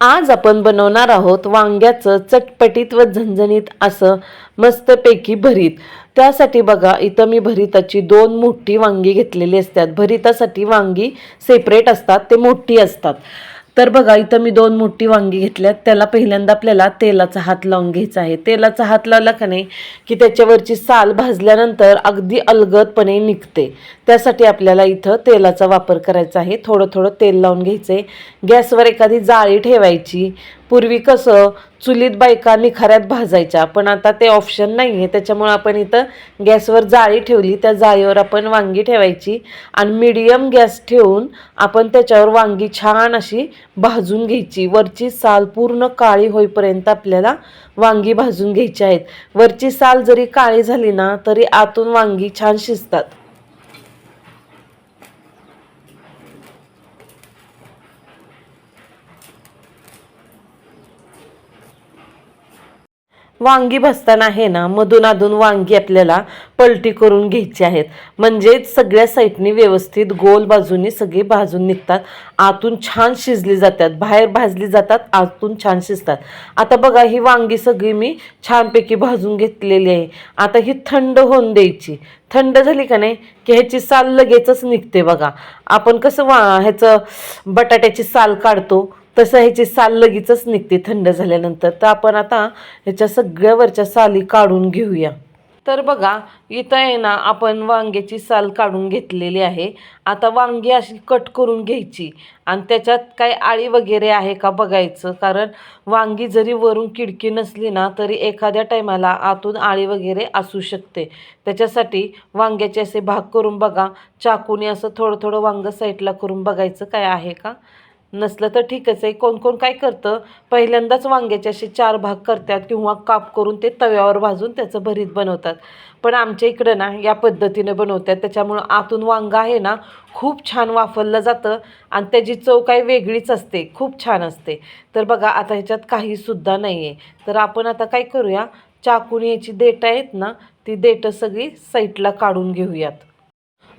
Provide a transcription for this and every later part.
आज आपण बनवणार आहोत वांग्याचं चटपटीत व झणझणीत असं मस्तपैकी भरीत. त्यासाठी बघा इथं मी भरीताची दोन मोठी वांगी घेतलेली असतात. भरीतासाठी वांगी सेपरेट असतात ते मोठी असतात. तर बघा इथं मी दोन मोठी वांगी घेतल्यात. त्याला पहिल्यांदा आपल्याला तेलाचा हात लावून घ्यायचा आहे. तेलाचा हात लावला का नाही की त्याच्यावरची साल भाजल्यानंतर अगदी अलगदपणे निघते. त्यासाठी आपल्याला इथं तेलाचा वापर करायचा आहे. थोडं थोडं तेल लावून घ्यायचं आहे गॅसवर एखादी जाळी ठेवायची. पूर्वी कसं चुलीत बायका निखाऱ्यात भाजायच्या पण आता ते ऑप्शन नाही आहे त्याच्यामुळं आपण इथं गॅसवर जाळी ठेवली त्या जाळीवर आपण वांगी ठेवायची आणि मीडियम गॅस ठेवून आपण त्याच्यावर वांगी छान अशी भाजून घ्यायची. वरची साल पूर्ण काळी होईपर्यंत आपल्याला वांगी भाजून घ्यायची आहेत. वरची साल जरी काळी झाली ना तरी आतून वांगी छान शिजतात. वांगी भसताना आहे ना मधून अधून वांगी आपल्याला पलटी करून घ्यायची आहेत. म्हणजे सगळ्या साईडनी व्यवस्थित गोल बाजूनी सगळी भाजून निघतात. आतून छान शिजली जातात. बाहेर भाजली जातात आतून छान शिजतात. आता बघा ही वांगी सगळी मी छानपैकी भाजून घेतलेली आहे. आता ही थंड होऊन द्यायची. थंड झाली का नाही? की ह्याची साल लगेचच निघते बघा. आपण कसं वा ह्याचं बटाट्याची साल काढतो तसं ह्याची साल लगेचच निघते थंड झाल्यानंतर. तर आपण आता ह्याच्या सगळ्या वरच्या साली काढून घेऊया. तर बघा इथं आहे ना आपण वांग्याची साल काढून घेतलेली आहे. आता वांगी अशी कट करून घ्यायची. आणि त्याच्यात काही आळी वगैरे आहे का बघायचं? कारण वांगी जरी वरून किडकी नसली ना तरी एखाद्या टायमाला आतून आळी वगैरे असू शकते. त्याच्यासाठी वांग्याचे असे भाग करून बघा. चाकूने असं थोडं थोडं वांग साईडला करून बघायचं काय आहे का? नसलं तर ठीकच आहे. कोण कोण काय करतं? पहिल्यांदाच वांग्याचे असे चार भाग करतात किंवा काप करून ते तव्यावर भाजून त्याचं भरीत बनवतात. पण आमच्या इकडं ना या पद्धतीने बनवतात. त्याच्यामुळं आतून वांगं आहे ना खूप छान वाफरलं जातं आणि त्याची चव काही वेगळीच असते. खूप छान असते. तर बघा आता ह्याच्यात काहीसुद्धा नाही आहे तर आपण आता काय करूया? चाकून याची देठं आहेत ना ती देठं सगळी साईडला काढून घेऊयात.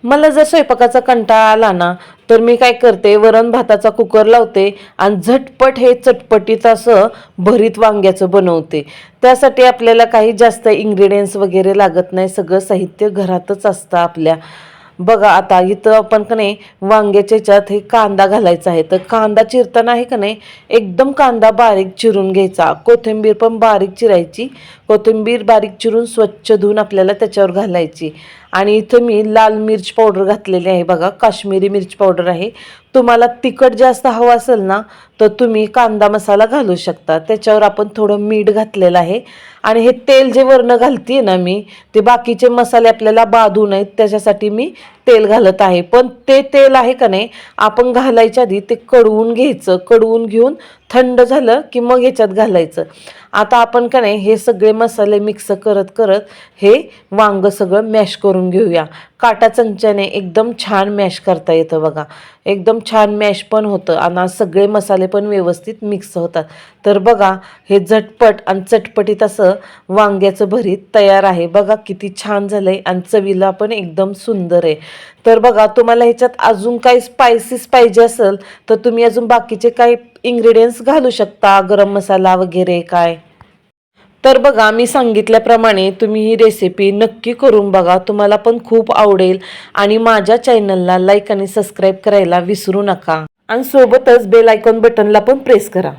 मला जर स्वयंपाकाचा कंटाळा आला ना तर मी काय करते वरण भाताचा कुकर लावते आणि झटपट हे चटपटीत असं भरीत वांग्याचं बनवते. त्यासाठी आपल्याला काही जास्त इंग्रेडियंट्स वगैरे लागत नाही सगळं साहित्य घरातच असतं आपल्या. बघा आता इथं आपण का नाही वांग्याच्या ह्याच्यात हे कांदा घालायचा आहे. तर कांदा चिरताना आहे का नाही एकदम कांदा बारीक चिरून घ्यायचा. कोथिंबीर पण बारीक चिरायची. कोथिंबीर बारीक चिरून स्वच्छ धुवून आपल्याला त्याच्यावर घालायची. आणि इथं मी लाल मिर्च पावडर घातलेली आहे. बघा काश्मीरी मिरची पावडर आहे. तुम्हाला तिखट जास्त हवं असेल ना तर तुम्ही कांदा मसाला घालू शकता. त्याच्यावर आपण थोडं मीठ घातलेलं आहे. आणि हे तेल जे वरनं घालते ना मी ते बाकीचे मसाले आपल्याला बाधू नयेत. त्याच्यासाठी मी तेल घालत आहे. पण ते तेल आहे का नाही आपण घालायच्या आधी ते कडवून घ्यायचं. कडवून घेऊन थंड झालं की मग ह्याच्यात घालायचं. आता आपण का नाही हे सगळे मसाले मिक्स करत करत हे वांग सगळं मॅश करून घेऊया. काटा चमच्याने एकदम छान मॅश करता येतं बघा. एकदम छान मॅश पण होतं आणि सगळे मसाले पण व्यवस्थित मिक्स होतात. तर बघा हे झटपट आणि चटपटीत असं वांग्याचं भरीत तयार आहे. बघा किती छान झालं आहे आणि चवीला पण एकदम सुंदर आहे. तर बघा तुम्हाला ह्याच्यात अजून काही स्पायसीस पाहिजे असेल तर तुम्ही अजून बाकीचे काही इंग्रेडियंट्स घालू शकता गरम मसाला वगैरे काय. तर बघा मी सांगितल्याप्रमाणे तुम्ही ही रेसिपी नक्की करून बघा तुम्हाला पण खूप आवडेल आणि माझ्या चॅनलला लाईक आणि सबस्क्राईब करायला विसरू नका. आणि सोबतच बेल आयकॉन बटनला पण प्रेस करा.